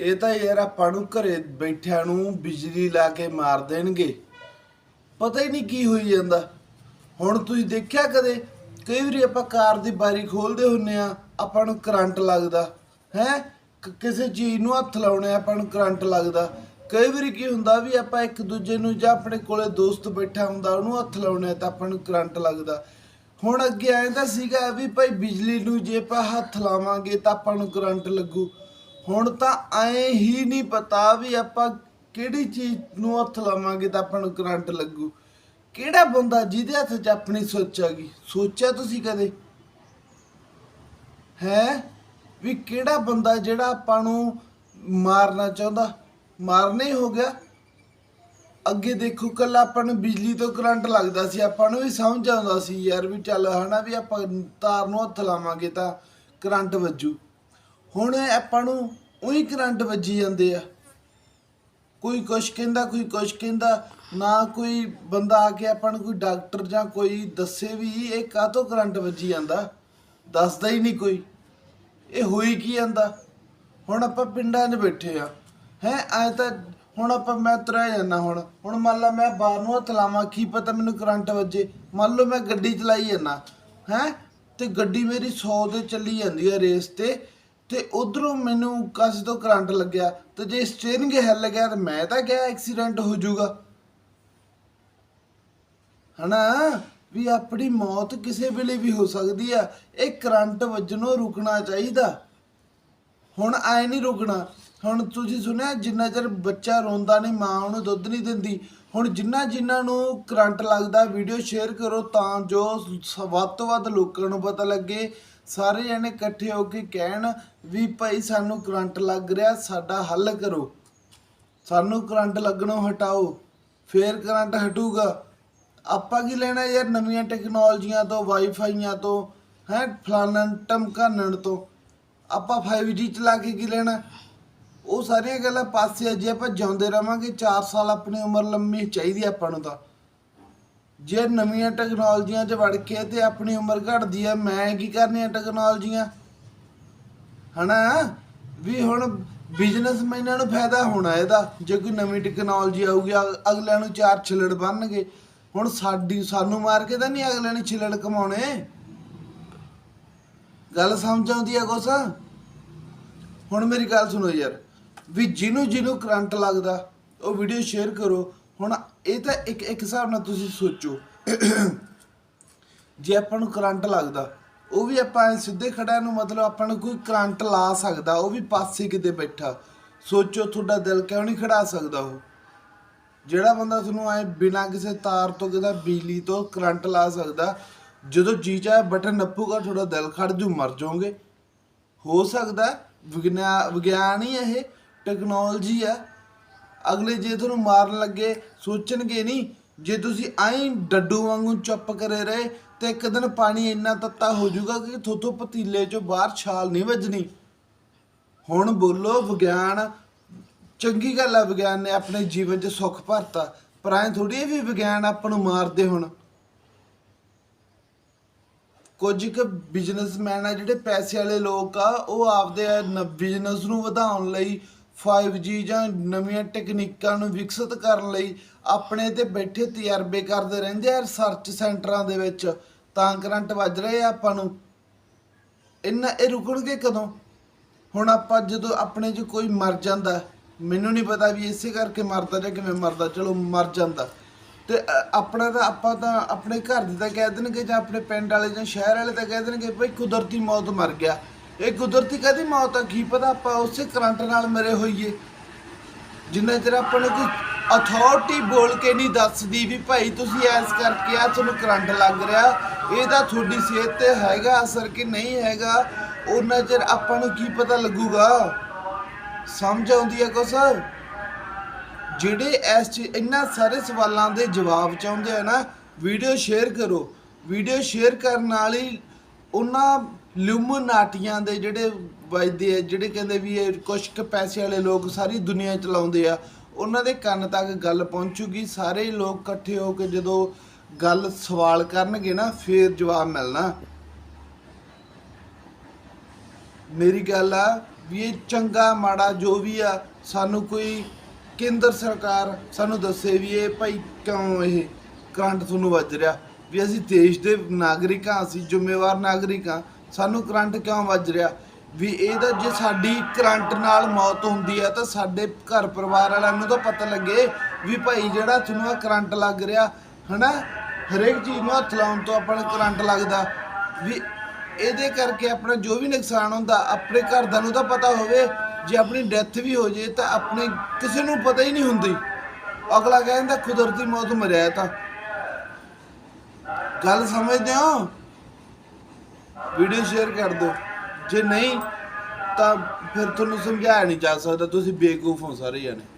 ਇਹ ਤਾਂ ਯਾਰ ਆਪਾਂ ਨੂੰ ਘਰੇ ਬੈਠਿਆਂ ਨੂੰ ਬਿਜਲੀ ਲਾ ਕੇ ਮਾਰ ਦੇਣਗੇ। ਪਤਾ ਹੀ ਨਹੀਂ ਕੀ ਹੋਈ ਜਾਂਦਾ। ਹੁਣ ਤੁਸੀਂ ਦੇਖਿਆ ਕਦੇ? ਕਈ ਵਾਰੀ ਆਪਾਂ ਕਾਰ ਦੀ ਬਾਰੀ ਖੋਲਦੇ ਹੁੰਨੇ ਆ, ਆਪਾਂ ਨੂੰ ਕਰੰਟ ਲੱਗਦਾ। ਹੈ? ਕਿਸੇ ਚੀਜ਼ ਨੂੰ ਹੱਥ ਲਾਉਣੇ ਆਪਾਂ ਨੂੰ ਕਰੰਟ ਲੱਗਦਾ। ਕਈ ਵਾਰੀ ਕੀ ਹੁੰਦਾ ਵੀ ਆਪਾਂ ਇੱਕ ਦੂਜੇ ਨੂੰ ਜਾਂ ਆਪਣੇ ਕੋਲੇ ਦੋਸਤ ਬੈਠਾ ਹੁੰਦਾ, ਉਹਨੂੰ ਹੱਥ ਲਾਉਣੇ ਤਾਂ ਆਪਾਂ ਨੂੰ ਕਰੰਟ ਲੱਗਦਾ। ਹੁਣ ਅੱਗੇ ਐਂ ਤਾਂ ਸੀਗਾ ਵੀ ਭਾਈ ਬਿਜਲੀ ਨੂੰ ਜੇ ਆਪਾਂ ਹੱਥ ਲਾਵਾਂਗੇ ਤਾਂ ਆਪਾਂ ਨੂੰ ਕਰੰਟ ਲੱਗੂ। ਹੁਣ ਤਾਂ ਐਂ ਹੀ ਨਹੀਂ ਪਤਾ ਵੀ ਆਪਾਂ ਕਿਹੜੀ ਚੀਜ਼ ਨੂੰ ਹੱਥ ਲਾਵਾਂਗੇ ਤਾਂ ਆਪਾਂ ਨੂੰ ਕਰੰਟ ਲੱਗੂ। ਕਿਹੜਾ ਬੰਦਾ ਜਿਹਦੇ ਹੱਥ 'ਚ ਆਪਣੀ ਸੋਚ ਆ ਗਈ? ਸੋਚਿਆ ਤੁਸੀਂ ਕਦੇ? ਹੈ? ਵੀ ਕਿਹੜਾ ਬੰਦਾ ਜਿਹੜਾ ਆਪਾਂ ਨੂੰ ਮਾਰਨਾ ਚਾਹੁੰਦਾ? ਮਾਰਨਾ ਹੀ ਹੋ ਗਿਆ। ਅੱਗੇ ਦੇਖੋ ਕੱਲ ਆਪਾਂ ਨੂੰ ਬਿਜਲੀ ਤੋਂ ਕਰੰਟ ਲੱਗਦਾ ਸੀ। ਆਪਾਂ ਨੂੰ ਵੀ ਸਮਝ ਆਉਂਦਾ ਸੀ ਯਾਰ ਵੀ ਚੱਲ ਹਨਾ ਵੀ ਆਪਾਂ ਤਾਰ ਨੂੰ ਹੱਥ ਲਾਵਾਂਗੇ ਤਾਂ ਕਰੰਟ ਵੱਜੂ। ਹੁਣ ਆਪਾਂ ਨੂੰ ਉਹੀ ਕਰੰਟ ਵੱਜੀ ਜਾਂਦੇ ਆ। ਕੋਈ ਕੁਛ ਕਹਿੰਦਾ, ਕੋਈ ਕੁਛ ਕਹਿੰਦਾ, ਨਾ ਕੋਈ ਬੰਦਾ ਆ ਕੇ ਆਪਾਂ ਨੂੰ ਕੋਈ ਡਾਕਟਰ ਜਾਂ ਕੋਈ ਦੱਸੇ ਵੀ ਇਹ ਕਾਹਤੋਂ ਕਰੰਟ ਵੱਜੀ ਜਾਂਦਾ, ਦੱਸਦਾ ਹੀ ਨਹੀਂ ਕੋਈ। ਇਹ ਹੋਈ ਕੀ ਜਾਂਦਾ? ਹੁਣ ਆਪਾਂ ਪਿੰਡਾਂ 'ਚ ਬੈਠੇ ਆ। ਹੈ ਐ ਤਾਂ ਹੁਣ ਆਪਾਂ ਮੈਂ ਤੁਰਿਆ ਜਾਂਦਾ ਹੁਣ। ਹੁਣ ਮੰਨ ਲਾ ਮੈਂ ਬਾਹਰ ਨੂੰ ਹੱਥ ਲਾਵਾਂ, ਕੀ ਪਤਾ ਮੈਨੂੰ ਕਰੰਟ ਵੱਜੇ। ਮੰਨ ਲਓ ਮੈਂ ਗੱਡੀ ਚਲਾਈ ਜਾਂਦਾ। ਹੈ, ਤੇ ਗੱਡੀ ਮੇਰੀ 100 ਤੇ ਚੱਲੀ ਜਾਂਦੀ ਹੈ ਰੇਸ ਤੇ। ਤੇ ਉਧਰੋਂ ਮੈਨੂੰ ਕਾਸੇ ਤੋਂ ਕਰੰਟ ਲੱਗਿਆ ਤੇ ਜੇ ਸਟੀਅਰਿੰਗ ਹਿੱਲ ਗਿਆ ਤਾਂ ਮੈਂ ਤਾਂ ਕਿਹਾ ਐਕਸੀਡੈਂਟ ਹੋ ਜਾਊਗਾ। ਹਨਾ? ਵੀ ਆਪਣੀ ਮੌਤ ਕਿਸੇ ਵੇਲੇ ਵੀ ਹੋ ਸਕਦੀ ਆ। ਇਹ ਕਰੰਟ ਵੱਜਣੋਂ ਰੁਕਣਾ ਚਾਹੀਦਾ। ਹੁਣ ਐ ਨਹੀਂ ਰੁਕਣਾ। ਹੁਣ ਤੁਸੀਂ ਸੁਣਿਆ, ਜਿੰਨਾ ਚਿਰ ਬੱਚਾ ਰੋਂਦਾ ਨਹੀਂ, ਮਾਂ ਉਹਨੂੰ ਦੁੱਧ ਨਹੀਂ ਦਿੰਦੀ, ਹੁਣ ਜਿੰਨਾ ਜਿੰਨਾ ਨੂੰ ਕਰੰਟ ਲੱਗਦਾ, ਵੀਡੀਓ ਸ਼ੇਅਰ ਕਰੋ ਤਾਂ ਜੋ ਵੱਧ ਤੋਂ ਵੱਧ ਲੋਕਾਂ ਨੂੰ ਪਤਾ ਲੱਗੇ ਸਾਰੇ ਜਣੇ ਇਕੱਠੇ ਹੋ ਕੇ ਕਹਿਣ ਵੀ ਭਾਈ ਸਾਨੂੰ ਕਰੰਟ ਲੱਗ ਰਿਹਾ, ਸਾਡਾ ਹੱਲ ਕਰੋ। ਸਾਨੂੰ ਕਰੰਟ ਲੱਗਣੋਂ ਹਟਾਓ, ਫੇਰ ਕਰੰਟ ਹਟੂਗਾ। ਆਪਾਂ ਕੀ ਲੈਣਾ ਯਾਰ ਨਵੀਆਂ ਟੈਕਨੋਲੋਜੀਆਂ ਤੋਂ, ਵਾਈਫਾਈਆਂ ਤੋਂ, ਹੈ, ਫਲਾਣਾ ਟਮਕਾਨਣ ਤੋਂ। ਆਪਾਂ 5G ਚਲਾ ਕੇ ਕੀ ਲੈਣਾ? ਉਹ ਸਾਰੀਆਂ ਗੱਲਾਂ ਪਾਸੇ ਆ, ਜੇ ਆਪਾਂ ਜਿਉਂਦੇ ਰਵਾਂਗੇ 4 ਸਾਲ ਆਪਣੀ ਉਮਰ ਲੰਮੀ ਚਾਹੀਦੀ ਆਪਾਂ ਨੂੰ ਤਾਂ। ਜੇ ਨਵੀਆਂ ਟੈਕਨੋਲੋਜੀਆਂ 'ਚ ਵੜ ਕੇ ਤੇ ਆਪਣੀ ਉਮਰ ਘਟਦੀ ਆ, ਮੈਂ ਕੀ ਕਰਨੀਆਂ ਟੈਕਨੋਲੋਜੀਆਂ? ਹਨਾ? ਵੀ ਹੁਣ ਬਿਜ਼ਨਸਮੈਨਾਂ ਨੂੰ ਫਾਇਦਾ ਹੋਣਾ ਇਹਦਾ। ਜੇ ਕੋਈ ਨਵੀਂ ਟੈਕਨੋਲੋਜੀ ਆਊਗੀ ਅਗਲਿਆਂ ਨੂੰ ਚਾਰ ਛਿਲੜ ਬਣਨਗੇ ਹੁਣ ਸਾਡੀ, ਸਾਨੂੰ ਮਾਰ ਕੇ ਤਾਂ ਨਹੀਂ ਅਗਲਿਆਂ ਨੇ ਛਿਲੜ ਕਮਾਉਣੇ? ਗੱਲ ਸਮਝ ਆਉਂਦੀ ਆ ਕੁਛ? ਹੁਣ ਮੇਰੀ ਗੱਲ ਸੁਣੋ ਯਾਰ। ਵੀ ਜਿਹਨੂੰ ਜਿਹਨੂੰ ਕਰੰਟ ਲੱਗਦਾ, ਉਹ ਵੀਡੀਓ ਸ਼ੇਅਰ ਕਰੋ। ਹੁਣ ਇਹ ਤਾਂ ਇੱਕ ਇੱਕ ਹਿਸਾਬ ਨਾਲ ਤੁਸੀਂ ਸੋਚੋ। ਜੇ ਆਪਾਂ ਨੂੰ ਕਰੰਟ ਲੱਗਦਾ, ਉਹ ਵੀ ਆਪਾਂ ਐਂ ਸਿੱਧੇ ਖੜਿਆਂ ਨੂੰ ਮਤਲਬ ਆਪਾਂ ਨੂੰ ਕੋਈ ਕਰੰਟ ਲਾ ਸਕਦਾ, ਉਹ ਵੀ ਪਾਸੇ ਕਿਤੇ ਬੈਠਾ। ਸੋਚੋ ਤੁਹਾਡਾ ਦਿਲ ਕਿਉਂ ਨਹੀਂ ਖੜਾ ਸਕਦਾ ਉਹ? ਜਿਹੜਾ ਬੰਦਾ ਤੁਹਾਨੂੰ ਐ ਬਿਨਾਂ ਕਿਸੇ ਤਾਰ ਤੋਂ ਕਿਦਾ ਬਿਜਲੀ ਤੋਂ ਕਰੰਟ ਲਾ ਸਕਦਾ, ਜਦੋਂ ਜੀ ਚਾਹੇ ਬਟਨ ਨੱਪੂਗਾ, ਤੁਹਾਡਾ ਦਿਲ ਖੜ ਜੂ, ਮਰ ਜਾਓਗੇ। ਹੋ ਸਕਦਾ ਵਿਗਿਆਨ ਵਿਗਿਆਨ ਹੀ ਇਹ, ਟੈਕਨੋਲੋਜੀ ਆ। ਅਗਲੇ ਜੇ ਤੁਹਾਨੂੰ ਮਾਰਨ ਲੱਗੇ, ਸੋਚਣਗੇ ਨਹੀਂ। ਜੇ ਤੁਸੀਂ ਐਂ ਡੱਡੂ ਵਾਂਗੂ ਚੁੱਪ ਕਰੇ ਰਹੇ, ਤੇ ਇੱਕ ਦਿਨ ਪਾਣੀ ਇੰਨਾ ਤੱਤਾ ਹੋ ਜਾਊਗਾ ਕਿ ਥੋਥੋਂ ਪਤੀਲੇ ਚੋਂ ਬਾਹਰ ਛਾਲ ਨਹੀਂ ਵੱਜਣੀ। ਹੁਣ ਬੋਲੋ, ਵਿਗਿਆਨ, ਚੰਗੀ ਗੱਲ ਆ ਵਿਗਿਆਨ ਨੇ ਆਪਣੇ ਜੀਵਨ 'ਚ ਸੁੱਖ ਭਰਤਾ, ਪਰ ਐਂ ਥੋੜੀ ਵੀ ਵਿਗਿਆਨ ਆਪਾਂ ਨੂੰ ਮਾਰਦੇ ਹੁਣ। ਕੁਝ ਕੁ ਬਿਜ਼ਨਸਮੈਨ ਆ ਜਿਹੜੇ ਪੈਸੇ ਵਾਲੇ ਲੋਕ ਆ, ਉਹ ਆਪਦੇ ਬਿਜ਼ਨਸ ਨੂੰ ਵਧਾਉਣ ਲਈ 5G ਜਾਂ ਨਵੀਆਂ ਟੈਕਨੀਕਾਂ ਨੂੰ ਵਿਕਸਿਤ ਕਰਨ ਲਈ ਆਪਣੇ ਤੇ ਬੈਠੇ ਤਜਰਬੇ ਕਰਦੇ ਰਹਿੰਦੇ ਆ ਰਿਸਰਚ ਸੈਂਟਰਾਂ ਦੇ ਵਿੱਚ। ਤਾਂ ਕਰੰਟ ਵੱਜ ਰਹੇ ਆ ਆਪਾਂ ਨੂੰ। ਇੰਨਾ ਇਹ ਰੁਕਣਗੇ ਕਦੋਂ? ਹੁਣ ਆਪਾਂ ਜਦੋਂ ਆਪਣੇ 'ਚ ਕੋਈ ਮਰ ਜਾਂਦਾ ਮੈਨੂੰ ਨਹੀਂ ਪਤਾ ਵੀ ਇਸੇ ਕਰਕੇ ਮਰਦਾ ਜਾਂ ਕਿਵੇਂ ਮਰਦਾ ਚਲੋ ਮਰ ਜਾਂਦਾ। ਤੇ ਅ, ਆਪਣਾ ਤਾਂ ਆਪਾਂ ਤਾਂ ਆਪਣੇ ਘਰ ਦੇ ਤਾਂ ਕਹਿ ਦੇਣਗੇ ਜਾਂ ਆਪਣੇ ਪਿੰਡ ਵਾਲੇ ਜਾਂ ਸ਼ਹਿਰ ਵਾਲੇ ਤਾਂ ਕਹਿ ਦੇਣਗੇ ਭਈ ਕੁਦਰਤੀ ਮੌਤ ਮਰ ਗਿਆ। ਇਹ ਕੁਦਰਤੀ ਕਦੀ ਮੌਤ ਆ? ਕੀ ਪਤਾ ਆਪਾਂ ਉਸੇ ਕਰੰਟ ਨਾਲ ਮਰੇ ਹੋਈਏ। ਜਿੰਨਾ ਚਿਰ ਆਪਾਂ ਨੂੰ ਕੋਈ ਅਥਾਰਟੀ ਬੋਲ ਕੇ ਨਹੀਂ ਦੱਸਦੀ ਵੀ ਭਾਈ ਤੁਸੀਂ ਐਸ ਕਰਕੇ ਆ, ਤੁਹਾਨੂੰ ਕਰੰਟ ਲੱਗ ਰਿਹਾ, ਇਹਦਾ ਤੁਹਾਡੀ ਸਿਹਤ ਤੇ ਹੈਗਾ ਅਸਰ ਕਿ ਨਹੀਂ ਹੈਗਾ, ਉਹਨਾਂ ਚਿਰ ਆਪਾਂ ਨੂੰ ਕੀ ਪਤਾ ਲੱਗੂਗਾ? ਸਮਝ ਆਉਂਦੀ ਹੈ ਕੁਛ? ਜਿਹੜੇ ਇਸ ਚ ਇੰਨਾ ਸਾਰੇ ਸਵਾਲਾਂ ਦੇ ਜਵਾਬ ਚਾਹੁੰਦੇ ਆ ਨਾ ਵੀਡੀਓ ਸ਼ੇਅਰ ਕਰੋ। ਵੀਡੀਓ ਸ਼ੇਅਰ ਕਰਨ ਨਾਲ ਹੀ ਉਹਨਾਂ ਲੂਮਨਾਟੀਆਂ ਦੇ ਜਿਹੜੇ ਵੱਜਦੇ ਆ, ਜਿਹੜੇ ਕਹਿੰਦੇ ਵੀ ਇਹ ਕੁਛ ਕੁ ਪੈਸੇ ਵਾਲੇ ਲੋਕ ਸਾਰੀ ਦੁਨੀਆ ਚਲਾਉਂਦੇ ਆ, ਉਹਨਾਂ ਦੇ ਕੰਨ ਤੱਕ ਗੱਲ ਪਹੁੰਚੂਗੀ, ਸਾਰੇ ਲੋਕ ਇਕੱਠੇ ਹੋ ਕੇ ਜਦੋਂ ਗੱਲ ਸਵਾਲ ਕਰਨਗੇ ਨਾ, ਫੇਰ ਜਵਾਬ ਮਿਲਣਾ। ਮੇਰੀ ਗੱਲ ਆ ਵੀ ਇਹ ਚੰਗਾ ਮਾੜਾ ਜੋ ਵੀ ਆ, ਸਾਨੂੰ ਕੋਈ ਕੇਂਦਰ ਸਰਕਾਰ ਸਾਨੂੰ ਦੱਸੇ ਵੀ ਇਹ ਭਾਈ ਕਿਉਂ ਇਹ ਕਰੰਟ ਤੁਹਾਨੂੰ ਵੱਜ ਰਿਹਾ? ਵੀ ਅਸੀਂ ਦੇਸ਼ ਦੇ ਨਾਗਰਿਕ ਹਾਂ, ਅਸੀਂ ਜ਼ਿੰਮੇਵਾਰ ਨਾਗਰਿਕ ਹਾਂ ਸਾਨੂੰ ਕਰੰਟ ਕਿਉਂ ਵੱਜ ਰਿਹਾ? ਵੀ ਇਹਦਾ ਜੇ ਸਾਡੀ ਕਰੰਟ ਨਾਲ ਮੌਤ ਹੁੰਦੀ ਹੈ ਤਾਂ ਸਾਡੇ ਘਰ ਪਰਿਵਾਰ ਵਾਲਿਆਂ ਨੂੰ ਤਾਂ ਪਤਾ ਲੱਗੇ ਵੀ ਭਾਈ ਜਿਹੜਾ ਤੁਹਾਨੂੰ ਆ ਕਰੰਟ ਲੱਗ ਰਿਹਾ, ਹਨਾ? ਹਰੇਕ ਚੀਜ਼ ਨੂੰ ਹੱਥ ਲਾਉਣ ਤੋਂ ਆਪਾਂ ਨੂੰ ਕਰੰਟ ਲੱਗਦਾ। ਵੀ ਇਹਦੇ ਕਰਕੇ ਆਪਣਾ ਜੋ ਵੀ ਨੁਕਸਾਨ ਹੁੰਦਾ, ਆਪਣੇ ਘਰਦਿਆਂ ਨੂੰ ਤਾਂ ਪਤਾ ਹੋਵੇ, ਜੇ ਆਪਣੀ ਡੈਥ ਵੀ ਹੋ ਜੇ ਤਾਂ ਆਪਣੇ ਕਿਸੇ ਨੂੰ ਪਤਾ ਹੀ ਨਹੀਂ ਹੁੰਦੀ। ਅਗਲਾ ਕਹਿੰਦਾ, ਕੁਦਰਤੀ ਮੌਤ ਮਰਿਆ ਤਾਂ। ਗੱਲ ਸਮਝਦੇ ਹੋ? ਵੀਡੀਓ ਸ਼ੇਅਰ ਕਰ ਦਿਓ। ਜੇ ਨਹੀਂ, ਤਾਂ ਫਿਰ ਤੁਹਾਨੂੰ ਸਮਝਾਇਆ ਨਹੀਂ ਜਾ ਸਕਦਾ। ਤੁਸੀਂ ਬੇਵਕੂਫ ਹੋ ਸਾਰੇ ਜਾਣੇ।